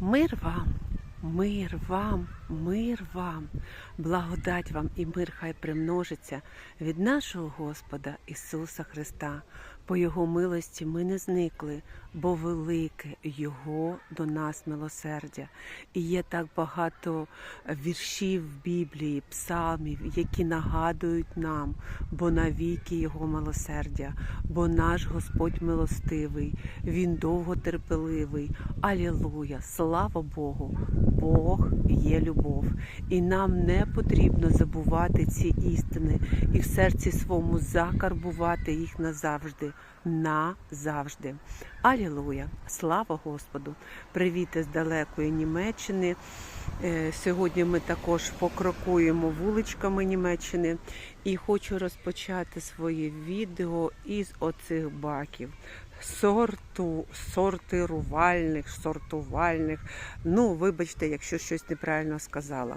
Мир вам, мир вам, мир вам, благодать вам і мир хай примножиться від нашого Господа Ісуса Христа. По Його милості ми не зникли, бо велике Його до нас милосердя. І є так багато віршів в Біблії, псалмів, які нагадують нам, бо навіки Його милосердя, бо наш Господь милостивий, Він довготерпеливий. Алілуя! Слава Богу! Бог є любов, і нам не потрібно забувати ці істини і в серці своєму закарбувати їх назавжди. Назавжди. Алілуя! Слава Господу! Привіт із далекої Німеччини. Е, Сьогодні ми також покрокуємо вуличками Німеччини і хочу розпочати своє відео із оцих баків. Сорту, сортирувальних, сортувальних. Ну, вибачте, якщо щось неправильно сказала.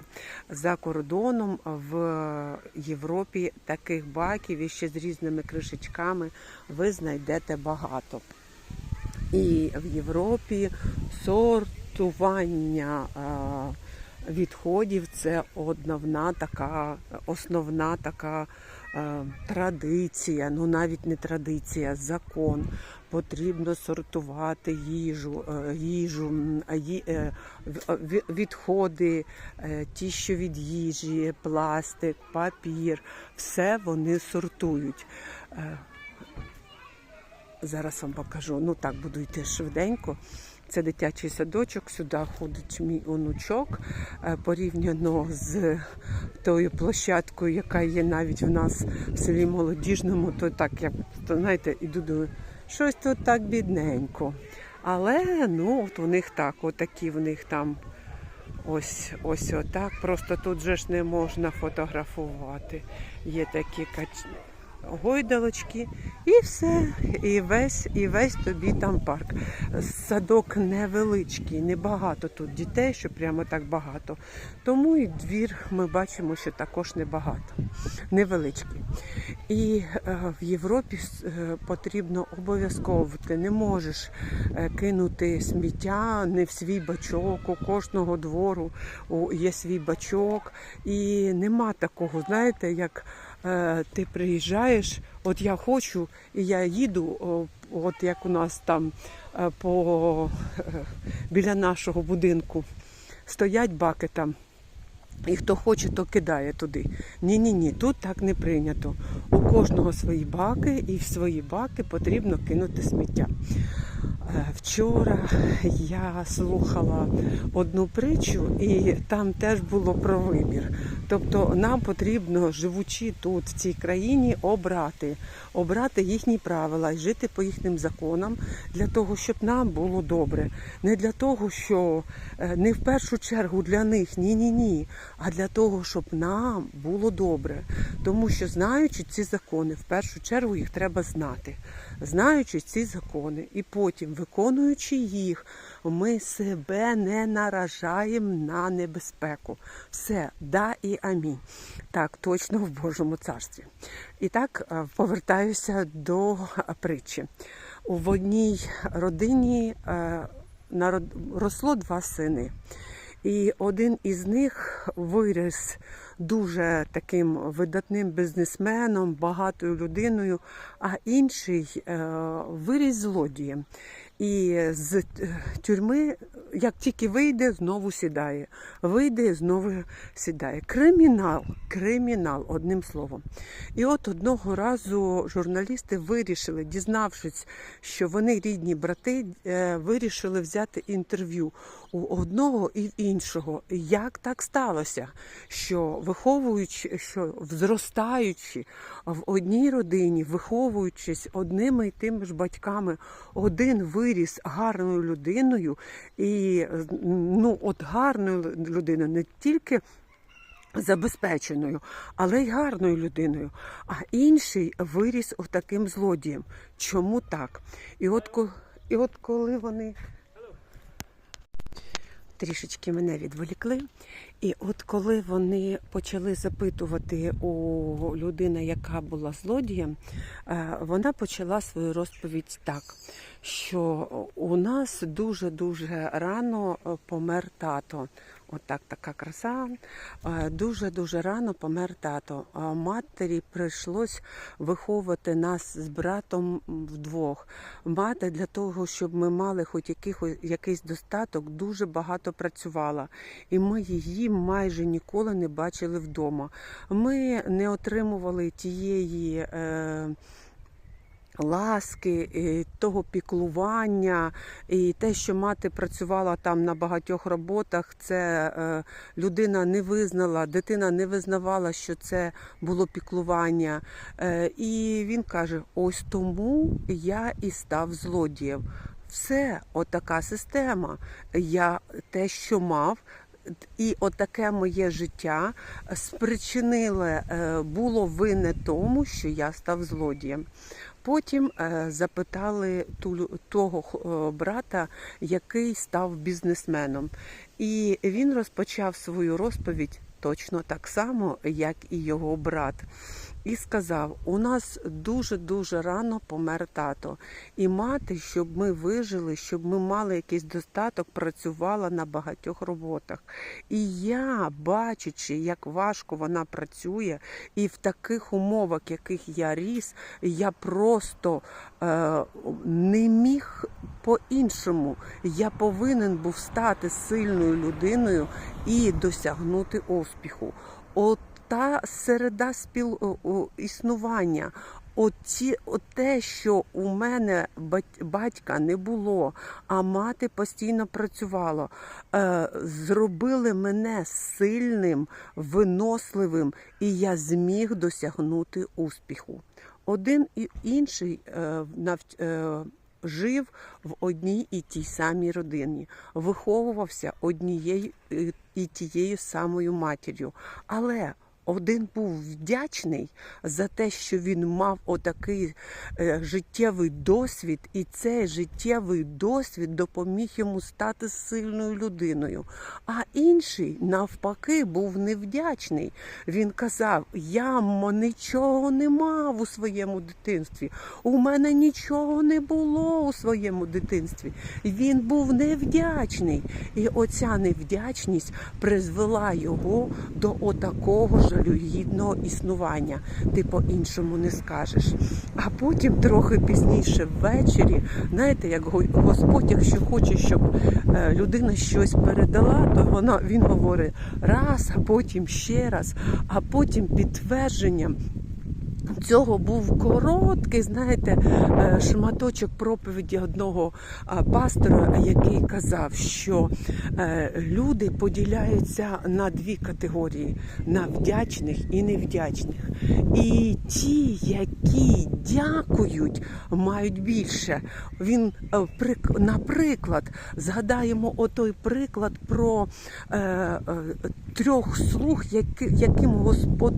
За кордоном в Європі таких баків і ще з різними кришечками ви знайдете багато. І в Європі сортування е, відходів це одновна така, основна така е, традиція, ну навіть не традиція, закон. Потрібно сортувати їжу, е, їжу, ї- е, відходи, е, ті, що від їжі, пластик, папір, все вони сортують. Е, Зараз вам покажу. Ну так буду йти швиденько. Це дитячий садочок, сюди ходить мій онучок е, порівняно з тою площадкою, яка є навіть в нас в селі молодіжному, то так я то, знаєте, іду думаю, щось тут так бідненько. Але ну от у них так, отакі в них там ось ось отак. Просто тут же ж не можна фотографувати. Є такі кач гойдалочки, і все, і весь, і весь тобі там парк. Садок невеличкий, небагато тут дітей, що прямо так багато. Тому і двір ми бачимо, що також небагато, невеличкий. І е, в Європі е, потрібно обов'язково ти не можеш е, кинути сміття не в свій бачок. У кожного двору є свій бачок, і нема такого, знаєте, як ти приїжджаєш, от я хочу, і я їду, от як у нас там е, по, е, біля нашого будинку стоять баки там. І хто хоче, то кидає туди. Ні, ні, ні, тут так не прийнято. У кожного свої баки, і в свої баки потрібно кинути сміття. Е, Вчора я слухала одну притчу, і там теж було про вибір. Тобто нам потрібно, живучи тут, в цій країні, обрати, обрати їхні правила і жити по їхнім законам для того, щоб нам було добре. Не для того, що е, не в першу чергу для них, ні, ні, ні, а для того, щоб нам було добре. Тому що знаючи ці закони, в першу чергу їх треба знати. Знаючи ці закони, і потім виконуючи їх, ми себе не наражаємо на небезпеку. Все, да і амінь. Так, точно в Божому царстві. І так е, повертаюся до притчі. В одній родині е, росло два сини. І один із них виріс дуже таким видатним бізнесменом, багатою людиною, а інший е, виріс злодієм. І з тюрми, як тільки вийде, знову сідає. Вийде, знову сідає. Кримінал, кримінал, одним словом. І от одного разу журналісти вирішили, дізнавшись, що вони рідні брати, е, вирішили взяти інтерв'ю у одного і в іншого. Як так сталося, що виховуючи, що зростаючи в одній родині, виховуючись одними і тими ж батьками, один виріс гарною людиною, і ну, от гарною людиною не тільки. Забезпеченою, але й гарною людиною. А інший виріс таким злодієм. Чому так? І от, і от коли вони трішечки мене відволікли. І от коли вони почали запитувати у людини, яка була злодієм, е, вона почала свою розповідь так, що у нас дуже-дуже рано е, помер тато. Отак така краса. Е, Дуже-дуже рано помер тато. Матері прийшлось виховувати нас з братом вдвох. Мати для того, щоб ми мали хоч якийсь достаток, дуже багато працювала. І ми її майже ніколи не бачили вдома. Ми не отримували тієї. Е, ласки, того піклування, і те, що мати працювала там на багатьох роботах, це е, людина не визнала, дитина не визнавала, що це було піклування. Е, і він каже: ось тому я і став злодієм. Все, отака система. Я те, що мав. І отаке моє життя спричинило, е, було винне тому, що я став злодієм. Потім е, запитали того е, брата, який став бізнесменом. І він розпочав свою розповідь точно так само, як і його брат. І сказав: у нас дуже-дуже рано помер тато. І мати, щоб ми вижили, щоб ми мали якийсь достаток, працювала на багатьох роботах. І я, бачачи, як важко вона працює, і в таких умовах, яких я ріс, я просто е, не міг по-іншому. Я повинен був стати сильною людиною і досягнути успіху. От та середа спіл існування. Оці, те, що у мене батька не було, а мати постійно працювала, е, зробили мене сильним, виносливим, і я зміг досягнути успіху. Один і інший е, навч- е, жив в одній і тій самій родині, виховувався однією і тією самою матір'ю. Але один був вдячний за те, що він мав отакий е, життєвий досвід, і цей життєвий досвід допоміг йому стати сильною людиною. А інший, навпаки, був невдячний. Він казав: Я нічого не мав у своєму дитинстві, у мене нічого не було у своєму дитинстві. Він був невдячний. І оця невдячність призвела його до отакого жалюгідного існування. Ти по-іншому не скажеш. А потім трохи пізніше ввечері, знаєте, як Господь, якщо хоче, щоб е, людина щось передала, то вона він говорить раз, а потім ще раз, а потім підтвердженням. Цього був короткий, знаєте, е, шматочок проповіді одного пастора, який казав, що е, люди поділяються на дві категорії: на вдячних і невдячних. І ті, які дякують, мають більше. Він, е, прик- наприклад, згадаємо отой приклад про трьох слуг, яким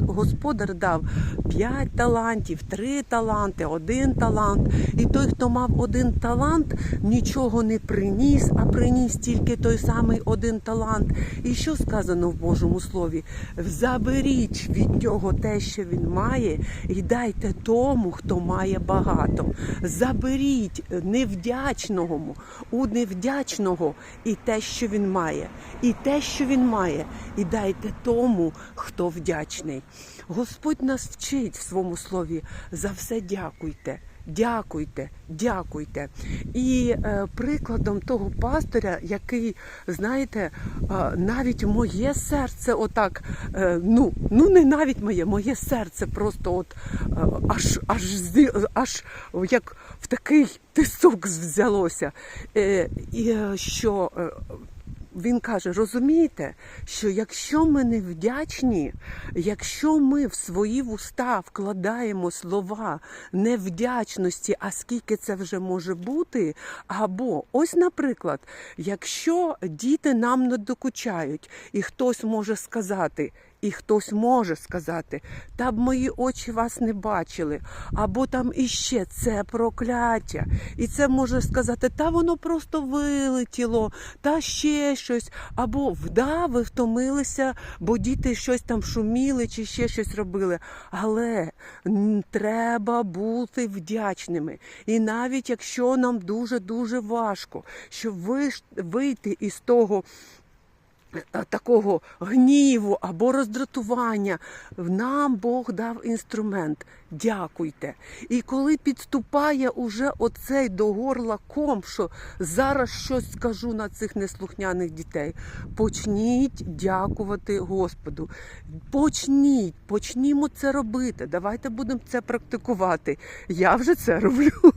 господар дав п'ять талантів, три таланти, один талант. І той, хто мав один талант, нічого не приніс, а приніс тільки той самий один талант. І що сказано в Божому Слові? Заберіть від нього те, що він має, і дайте тому, хто має багато. Заберіть невдячного у невдячного і те, що він має, і те, що він має, і дайте тому, хто вдячний. Господь нас вчить в своєму слові за все дякуйте. Дякуйте, дякуйте. І е, прикладом того пастиря, який, знаєте, е, навіть моє серце, отак, е, ну, ну не навіть моє, моє серце просто от е, аж, аж, аж як в такий тисок взялося. Е, і е, що е, він каже: розумієте, що якщо ми не вдячні, якщо ми в свої вуста вкладаємо слова невдячності, а скільки це вже може бути, або ось, наприклад, якщо діти нам не докучають, і хтось може сказати. І хтось може сказати, та б мої очі вас не бачили, або там іще це прокляття. І це може сказати, та воно просто вилетіло, та ще щось. Або вда, ви втомилися, бо діти щось там шуміли чи ще щось робили. Але треба бути вдячними. І навіть якщо нам дуже-дуже важко, щоб вийти із того такого гніву або роздратування, нам Бог дав інструмент. Дякуйте. І коли підступає уже оцей до горла ком, що зараз щось скажу на цих неслухняних дітей, почніть дякувати Господу. Почніть, почнімо це робити. Давайте будемо це практикувати. Я вже це роблю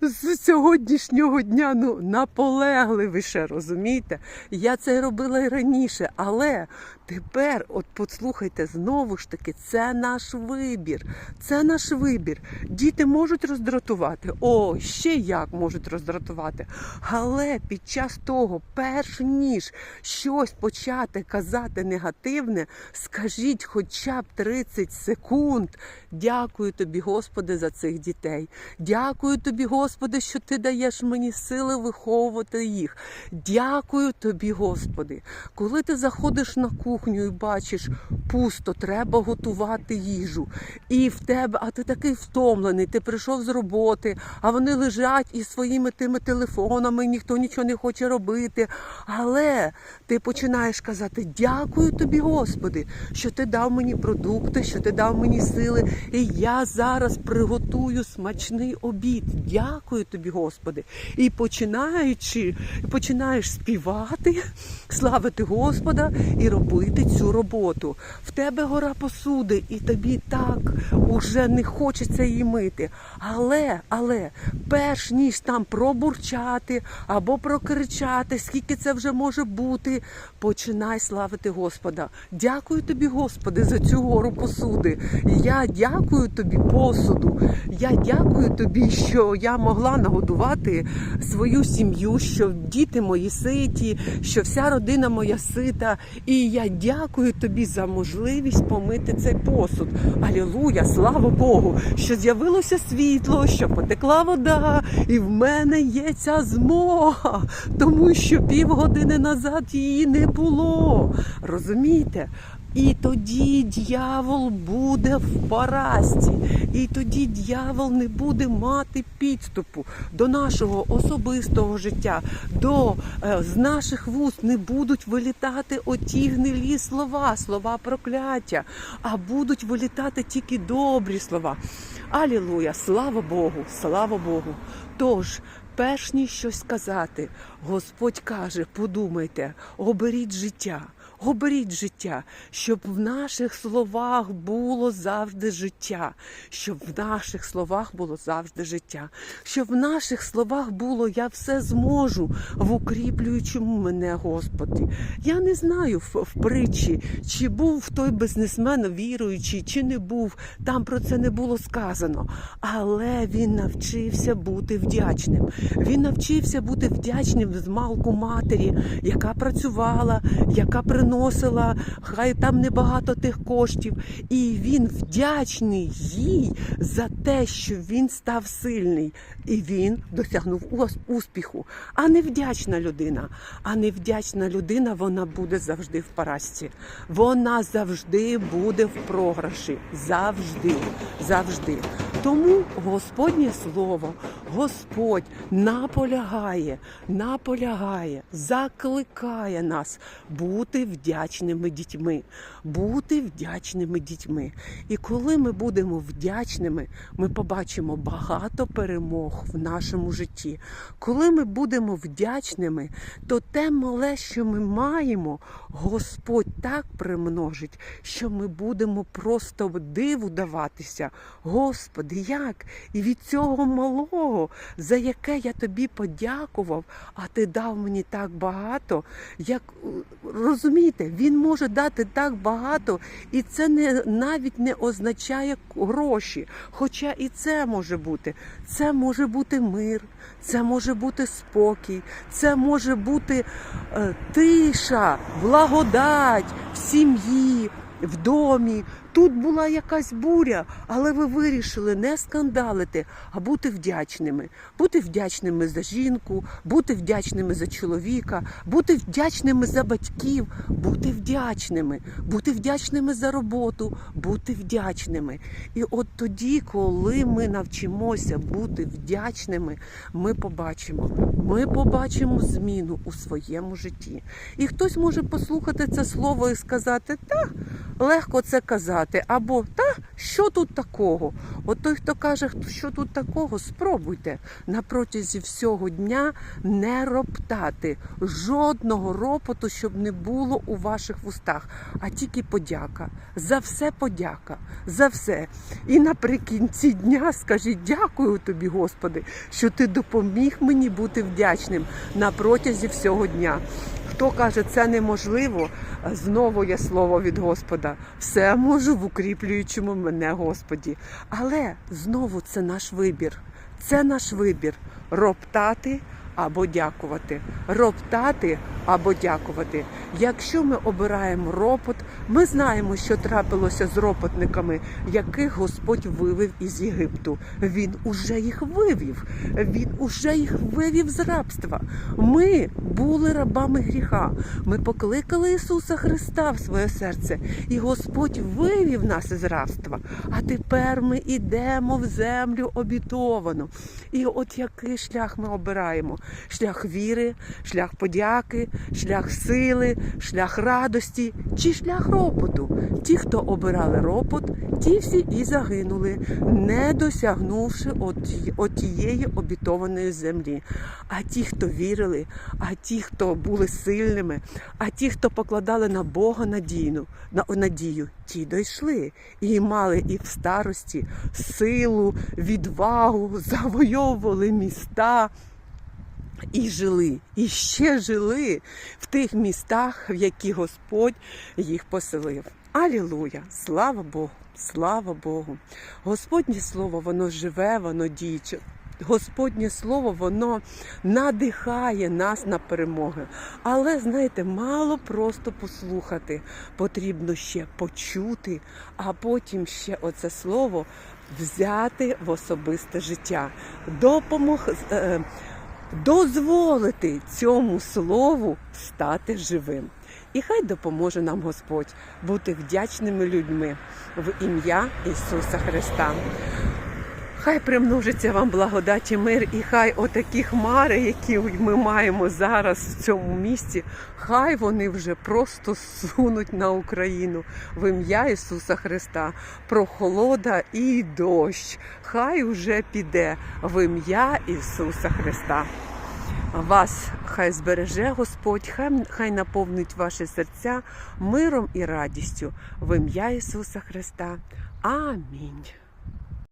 з сьогоднішнього дня. Ну наполегливіше, розумієте? Я це робила і раніше, але тепер, от послухайте, знову ж таки, це наш вибір. Це наш вибір. Діти можуть роздратувати. О, ще як можуть роздратувати. Але під час того, перш ніж щось почати казати негативне, скажіть хоча б 30 секунд. Дякую тобі, Господи, за цих дітей. Дякую тобі, Господи, що ти даєш мені сили виховувати їх. Дякую тобі, Господи. Коли ти заходиш на кухню і бачиш пусто, треба готувати їжу. І в тебе, а ти такий втомлений, ти прийшов з роботи, а вони лежать із своїми тими телефонами, ніхто нічого не хоче робити. Але ти починаєш казати: Дякую тобі, Господи, що ти дав мені продукти, що ти дав мені сили. І я зараз приготую смачний обід. Дякую тобі, Господи. І починаючи, починаєш співати, славити Господа і робити цю роботу. В тебе гора посуди, і тобі так уже не хочеться її мити. Але, але, перш ніж там пробурчати або прокричати, скільки це вже може бути, починай славити Господа. Дякую тобі, Господи, за цю гору посуди. Я дякую тобі, посуду. Я дякую тобі, що я могла нагодувати свою сім'ю, що діти мої ситі, що вся родина моя сита. І я дякую тобі за можливість помити цей посуд. Алілуя, слава Богу, що з'явилося світло, що потекла вода, і в мене є ця змога, тому що півгодини назад її не було. Розумієте? І тоді дьявол буде в поразці, і тоді дьявол не буде мати підступу до нашого особистого життя, до е, з наших вуст не будуть вилітати оті гнилі слова, слова прокляття, а будуть вилітати тільки добрі слова. Алілуя! Слава Богу! Слава Богу! Тож. Перш ніж щось сказати, Господь каже: подумайте, оберіть життя. Оберіть життя, щоб в наших словах було завжди життя, щоб в наших словах було завжди життя, щоб в наших словах було я все зможу в укріплюючому мене Господі. Я не знаю в, в притчі, чи був той бізнесмен віруючий, чи не був. Там про це не було сказано. Але він навчився бути вдячним. Він навчився бути вдячним з малку матері, яка працювала, яка приносила, хай там небагато тих коштів. І він вдячний їй за те, що він став сильний. І він досягнув успіху. А невдячна людина, а невдячна людина, вона буде завжди в поразці. Вона завжди буде в програші. Завжди, завжди. Тому Господнє слово, Господь наполягає, наполягає, закликає нас бути вдячними дітьми, бути вдячними дітьми. І коли ми будемо вдячними, ми побачимо багато перемог в нашому житті. Коли ми будемо вдячними, то те мале, що ми маємо, Господь так примножить, що ми будемо просто диву даватися. Господи, як? І від цього малого, за яке я тобі подякував, а ти дав мені так багато, як розумієте, він може дати так багато, і це не навіть не означає гроші. Хоча і це може бути. Це може бути мир, це може бути спокій, це може бути е, тиша, благодать в сім'ї. В домі. Тут була якась буря, але ви вирішили не скандалити, а бути вдячними. Бути вдячними за жінку, бути вдячними за чоловіка, бути вдячними за батьків, бути вдячними, бути вдячними за роботу, бути вдячними. І от тоді, коли ми навчимося бути вдячними, ми побачимо, ми побачимо зміну у своєму житті. І хтось може послухати це слово і сказати, та легко це казати, або та що тут такого? От той, хто каже, що тут такого, спробуйте на протязі всього дня не роптати жодного ропоту, щоб не було у ваших вустах, а тільки подяка. За все подяка, за все. І наприкінці дня скажіть дякую тобі, Господи, що ти допоміг мені бути вдячним на протязі всього дня. Хто каже, це неможливо, знову є слово від Господа. Все можу в укріплюючому мене Господі. Але знову це наш вибір. Це наш вибір роптати або дякувати. Роптати або дякувати. Якщо ми обираємо ропот, ми знаємо, що трапилося з ропотниками, яких Господь вивів із Єгипту. Він уже їх вивів. Він уже їх вивів з рабства. Ми були рабами гріха. Ми покликали Ісуса Христа в своє серце, і Господь вивів нас із рабства. А тепер ми йдемо в землю обітовану. І от який шлях ми обираємо: шлях віри, шлях подяки, шлях сили, шлях радості чи шлях ропоту. Ті, хто обирали ропот, ті всі і загинули, не досягнувши оті- отієї обітованої землі. А ті, хто вірили, а ті, хто були сильними, а ті, хто покладали на Бога надійну, на надію, ті дійшли і мали і в старості силу, відвагу, завойовували міста. І жили, і ще жили в тих містах, в які Господь їх поселив. Алілуя! Слава Богу! Слава Богу! Господнє слово, воно живе, воно діюче. Господнє слово, воно надихає нас на перемоги. Але знаєте, мало просто послухати. Потрібно ще почути, а потім ще оце слово взяти в особисте життя. Допомог. Дозволити цьому слову стати живим. І хай допоможе нам Господь бути вдячними людьми в ім'я Ісуса Христа. Хай примножиться вам благодать і мир, і хай отакі хмари, які ми маємо зараз в цьому місті, хай вони вже просто сунуть на Україну в ім'я Ісуса Христа. Прохолода і дощ. Хай уже піде в ім'я Ісуса Христа. Вас хай збереже Господь, хай, хай наповнить ваші серця миром і радістю в ім'я Ісуса Христа. Амінь.